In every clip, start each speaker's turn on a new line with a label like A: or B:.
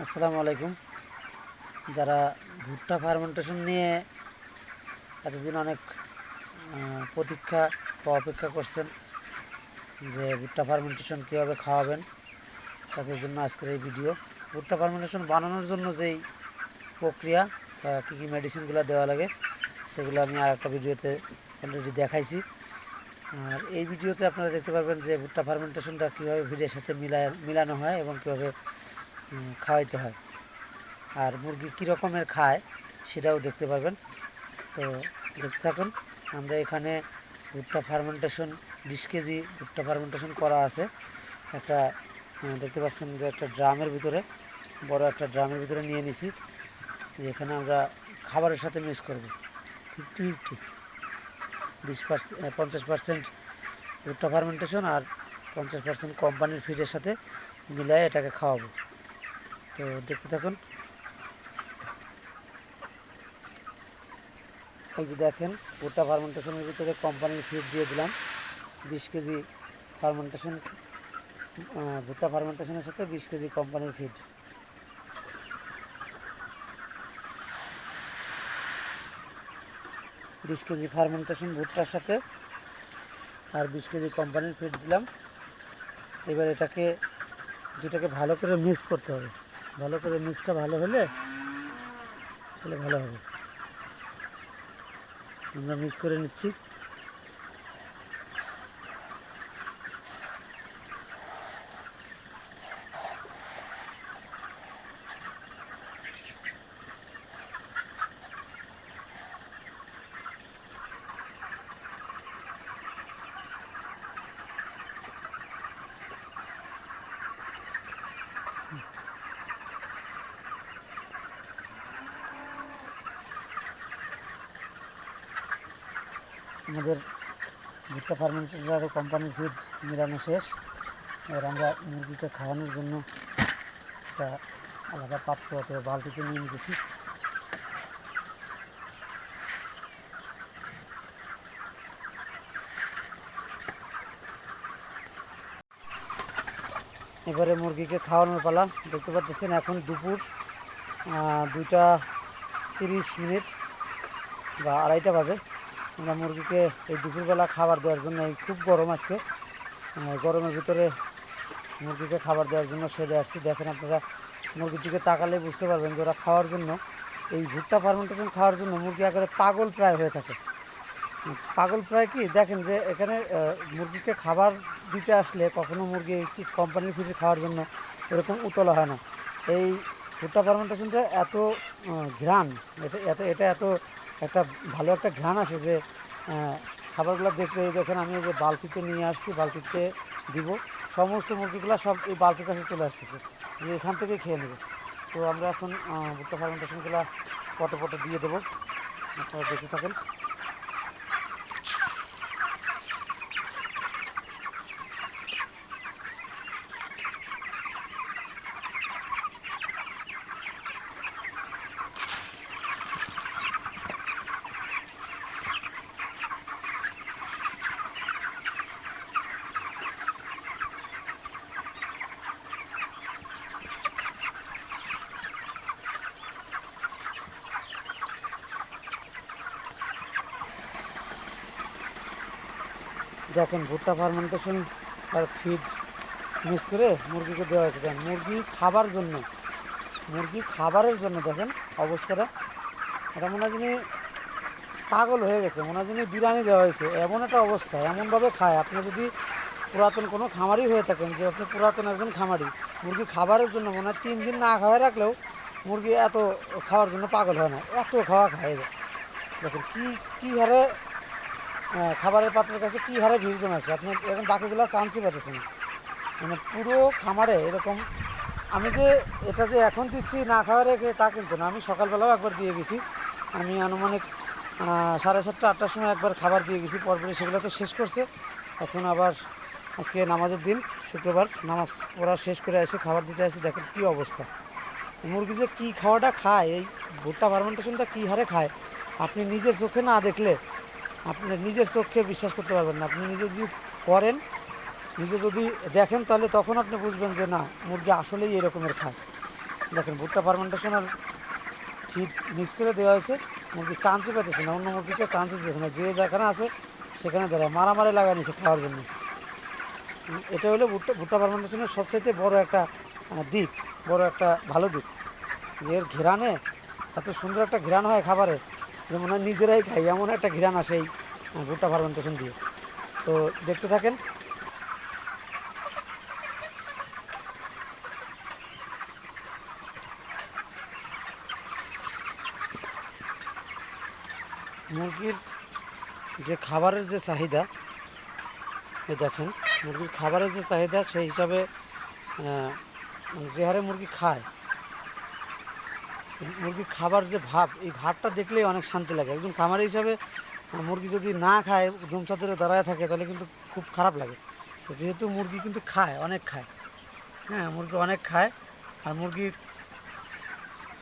A: আসসালামু আলাইকুম। যারা ভুট্টা ফার্মেন্টেশন নিয়ে এতদিন অনেক প্রতীক্ষা বা অপেক্ষা করছেন যে ভুট্টা ফার্মেন্টেশন কীভাবে খাওয়াবেন, তাদের জন্য আজকের এই ভিডিও ভুট্টা ফার্মেন্টেশন বানানোর জন্য যেই প্রক্রিয়া বা কী কী মেডিসিনগুলো দেওয়া লাগে, সেগুলো আমি আর একটা ভিডিওতে অলরেডি দেখাইছি। আর এই ভিডিওতে আপনারা দেখতে পারবেন যে ভুট্টা ফার্মেন্টেশনটা কীভাবে ভিড়ের সাথে মিলায়, মিলানো হয় এবং কীভাবে খাওয়াইতে হয়। আর মুরগি কী রকমের খায় সেটাও দেখতে পারবেন। তো দেখতে থাকুন, আমরা এখানে ভুট্টা ফার্মেন্টেশন বিশ কেজি ভুট্টা ফার্মেন্টেশন করা আছে। একটা দেখতে পাচ্ছেন যে একটা ড্রামের ভিতরে, বড় একটা ড্রামের ভিতরে নিয়ে নিছি যেখানে আমরা খাবারের সাথে মিক্স করব। Fifty fifty. বিশ পার্সেন্ট পঞ্চাশ পার্সেন্ট ভুট্টা ফার্মেন্টেশন আর পঞ্চাশ পার্সেন্ট কোম্পানির ফিডের সাথে মিলাই এটাকে খাওয়াবো। তো দেখতে থাকুন। এই যে দেখেন ভুট্টা ফার্মেন্টেশনের ভিতরে কোম্পানির ফিড দিয়ে দিলাম। বিশ কেজি ফার্মেন্টেশন ভুট্টা ফার্মেন্টেশনের সাথে বিশ কেজি কোম্পানির ফিড বিশ কেজি ফার্মেন্টেশন ভুট্টার সাথে আর বিশ কেজি কোম্পানির ফিড দিলাম। এবার এটাকে, দুটাকে ভালো করে মিক্স করতে হবে। ভালো করে মিক্সটা ভালো হলে তাহলে ভালো হবে। আমরা মিক্স করে নিচ্ছি। ভুট্টা ফার্মেন্টেশন কোম্পানির ফিড মিলানো শেষ। এবার আমরা মুরগিকে খাওয়ানোর জন্য একটা আলাদা পাত্র অথবা বালতিতে নিয়ে নিতেছি। এবারে মুরগিকে খাওয়ানোর পালা। দেখতে পাচ্ছেন এখন দুপুর দুইটা তিরিশ মিনিট বা আড়াইটা বাজে। আমরা মুরগিকে এই দুপুরবেলা খাবার দেওয়ার জন্য, এই খুব গরম আজকে। গরমের ভিতরে মুরগিকে খাবার দেওয়ার জন্য সেরে আসছি। দেখেন আপনারা, মুরগির দিকে তাকালে বুঝতে পারবেন যে ওরা খাওয়ার জন্য, এই ভুট্টা ফার্মেন্টেশন খাওয়ার জন্য মুরগি একেবারে পাগল প্রায় হয়ে থাকে। পাগল প্রায় কি? দেখেন যে এখানে মুরগিকে খাবার দিতে আসলে কখনো মুরগি কোম্পানির ফিডে খাওয়ার জন্য এরকম উতলা হয় না। এই ভুট্টা ফার্মেন্টেশনটা এত ঘ্রাণ, এটা এত এটা এত একটা ভালো একটা ঘ্রাণ আসে যে খাবারগুলো দেখতে দেখেন আমি যে বালতিতে নিয়ে আসছি, বালতিতে দিব। সমস্ত মুরগিগুলো সব এই বালতির কাছে চলে আসতেছে। যে এখান থেকে খেয়ে নেবে। তো আমরা এখন ভুট্টা ফার্মেন্টেশনগুলো পটে পটে দিয়ে দেবো। আপনারা দেখে থাকেন। দেখেন ভুট্টা ফার্মেন্টেশন আর ফিড মিক্স করে মুরগিকে দেওয়া হয়েছে। দেখেন, মুরগি খাবার জন্য, মুরগি খাবারের জন্য দেখেন অবস্থাটা। এটা মনে হয় যিনি পাগল হয়ে গেছে, মনে হয় যিনি বিরিয়ানি দেওয়া হয়েছে। এমন একটা অবস্থা, এমনভাবে খায়। আপনি যদি পুরাতন কোনো খামারি হয়ে থাকেন, যে আপনি পুরাতন একজন খামারি, মুরগি খাবারের জন্য মনে হয় তিন দিন না খাওয়াই রাখলেও মুরগি এত খাওয়ার জন্য পাগল হয় না, এত খাওয়া খায়। দেখেন, কী কী হারে খাবারের পাত্রের কাছে কী হারে ভিড় জমে আছে আপনি এখন বাকিগুলো চান্সই পাচ্ছেন মানে পুরো খামারে এরকম, আমি যে এটা যে এখন দিচ্ছি না খাওয়া রেখে তা কিন্তু না। আমি সকালবেলাও একবার দিয়ে গেছি। আমি আনুমানিক সাড়ে সাতটা, আটটার সময় একবার খাবার দিয়ে গেছি। পরপরে সেগুলো তো শেষ করছে। এখন আবার আজকে নামাজের দিন, শুক্রবার নামাজ পড়া শেষ করে এসে খাবার দিতে আসি। দেখেন কী অবস্থা। মুরগি যে কী খাওয়াটা খায়, এই ভুট্টা ফার্মেন্টেশনটা কী হারে খায়, আপনি নিজের চোখে না দেখলে আপনি নিজের চোখে বিশ্বাস করতে পারবেন না। আপনি নিজে যদি করেন, নিজে যদি দেখেন, তাহলে তখন আপনি বুঝবেন যে না, মুরগি আসলেই এরকমের খায়। দেখেন, ভুট্টা ফার্মেন্টেশন আর ফিড মিক্স করে দেওয়া হয়েছে। মুরগি চান্সই পেতেছে না, অন্য মুরগিকে চান্সই দিতেছে না। যে যেখানে আছে, সেখানে দাঁড়ায় মারামারি লাগা নিছে খাওয়ার জন্য। এটা হলো ভুট্টা ভুট্টা ফার্মেন্টেশনের সবচাইতে বড় একটা দিক, বড় একটা ভালো দিক। যে এর ঘেরানে, এত সুন্দর একটা ঘেরান হয় খাবারে যে মনে হয় নিজেরাই খাই এমন একটা ঘেরান আসে এই আহ, ভুট্টা ফার্মেন্টেশন দিয়ে। তো দেখতে থাকেন। মুরগির যে খাবারের যে চাহিদা এ দেখেন মুরগির খাবারের যে চাহিদা সেই হিসাবে যে হারে মুরগি খায় মুরগির খাবার যে ভাব, এই ভাবটা দেখলেই অনেক শান্তি লাগে। একজন খামারি হিসাবে মুরগি যদি না খায় ধুমসা ধরে দাঁড়ায় থাকে, তাহলে কিন্তু খুব খারাপ লাগে। তো যেহেতু মুরগি কিন্তু খায়, অনেক খায় হ্যাঁ মুরগি অনেক খায়, আর মুরগি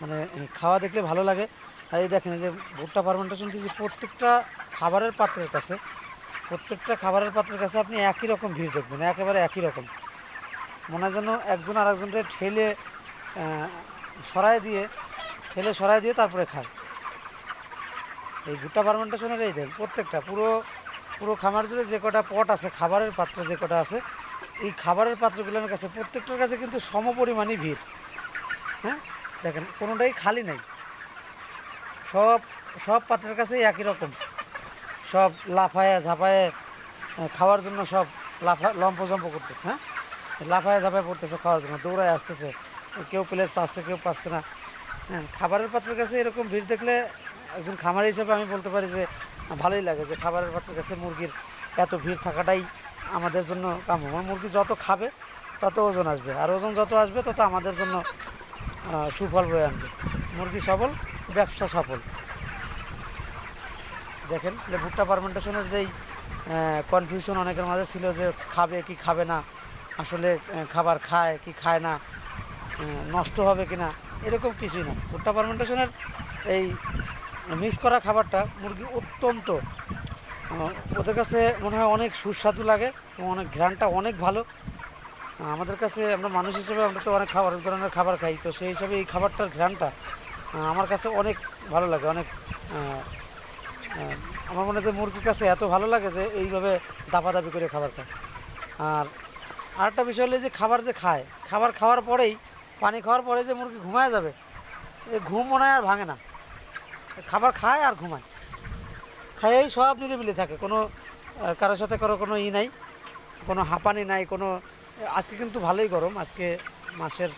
A: মানে খাওয়া দেখলে ভালো লাগে। আর এই দেখেন যে ভুট্টা ফার্মেন্টেশন যে প্রত্যেকটা খাবারের পাত্রের কাছে, প্রত্যেকটা খাবারের পাত্রের কাছে আপনি একই রকম ভিড় দেখবেন, একেবারে একই রকম। মনে হয় যেন একজন আরেকজনকে ঠেলে সরায় দিয়ে ঠেলে সরাই দিয়ে তারপরে খায়। এই ভুট্টা ফার্মেন্টেশনের এই দেখ প্রত্যেকটা, পুরো পুরো খামার জুড়ে যে কটা পট আছে, খাবারের পাত্র যে কটা আছে, এই খাবারের পাত্রগুলোর কাছে প্রত্যেকটার কাছে কিন্তু সমপরিমাণই ভিড়। হ্যাঁ? দেখেন, কোনোটাই খালি নেই। সব সব পাত্রের কাছেই একই রকম। সব লাফায় ঝাঁপায়ে খাওয়ার জন্য সব লাফা, লম্পজম্প করতেছে হ্যাঁ? লাফায় ঝাঁপায় পড়তেছে খাওয়ার জন্য, দৌড়ায় আসতেছে। কেউ প্লেস পাচ্ছে, কেউ পাচ্ছে না। হ্যাঁ খাবারের পাত্রের কাছে এরকম ভিড় দেখলে একজন খামার হিসেবে আমি বলতে পারি যে, ভালোই লাগে যে খাবারের পাত্রের কাছে মুরগির এত ভিড় থাকাটাই আমাদের জন্য কাম মানে মুরগি যত খাবে, তত ওজন আসবে। আর ওজন যত আসবে, তত আমাদের জন্য সুফল বয়ে আনবে। মুরগি সবল, ব্যবসা সফল। দেখেন ভুট্টা পারমেন্টেশনের যেই কনফিউশন অনেকের মাঝে ছিল যে খাবে কি খাবে না, আসলে খাবার খায় কি খায় না নষ্ট হবে কি না এরকম কিছুই না। ভুট্টা ফার্মেন্টেশনের এই মিক্স করা খাবারটা মুরগি অত্যন্ত ওদের কাছে মনে হয় অনেক সুস্বাদু লাগে এবং অনেক ঘ্রাণটা অনেক ভালো। আমাদের কাছে আমরা মানুষ হিসেবে আমরা তো অনেক খাবার ধরনের খাবার খাই, তো সেই হিসাবে এই খাবারটার ঘ্রাণটা আমার কাছে অনেক ভালো লাগে, অনেক আমার মনে হয় মুরগির কাছে এত ভালো লাগে যে এইভাবে দাপাদাপি করে খাবার খায় আর আরেকটা বিষয় হলো যে খাবার যে খায়, খাবার খাওয়ার পরেই পানি খাওয়ার পরে যে মুরগি ঘুমায় যাবে এই ঘুম মনে হয় আর ভাঙে না। খাবার খায় আর ঘুমায়। খাইয়েই সব নিরিবিলি থাকে, কোনো কারোর সাথে কারও কোনো ই নাই, কোনো হাঁপানি নাই, কোনো আজকে কিন্তু ভালোই গরম, আজকে মাসের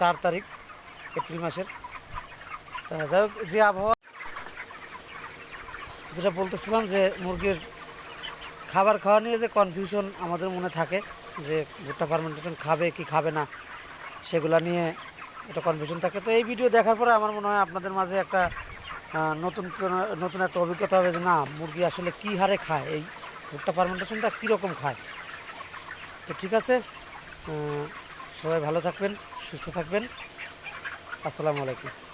A: চার তারিখ, এপ্রিল মাসের। যাই হোক, যে আবহাওয়া, যেটা বলতেছিলাম যে মুরগির খাবার খাওয়া নিয়ে যে কনফিউশন আমাদের মনে থাকে যে ভুট্টা ফার্মেন্টেশন খাবে কি খাবে না, সেগুলা নিয়ে একটা কনফিউশন থাকে। তো এই ভিডিও দেখার পরে আমার মনে হয় আপনাদের মাঝে একটা নতুন নতুন একটা অভিজ্ঞতা হবে যে না, মুরগি আসলে কী হারে খায়, এই ভুট্টা ফার্মেন্টেশনটা কীরকম খায়। তো ঠিক আছে সবাই ভালো থাকবেন, সুস্থ থাকবেন। আসসালামু আলাইকুম।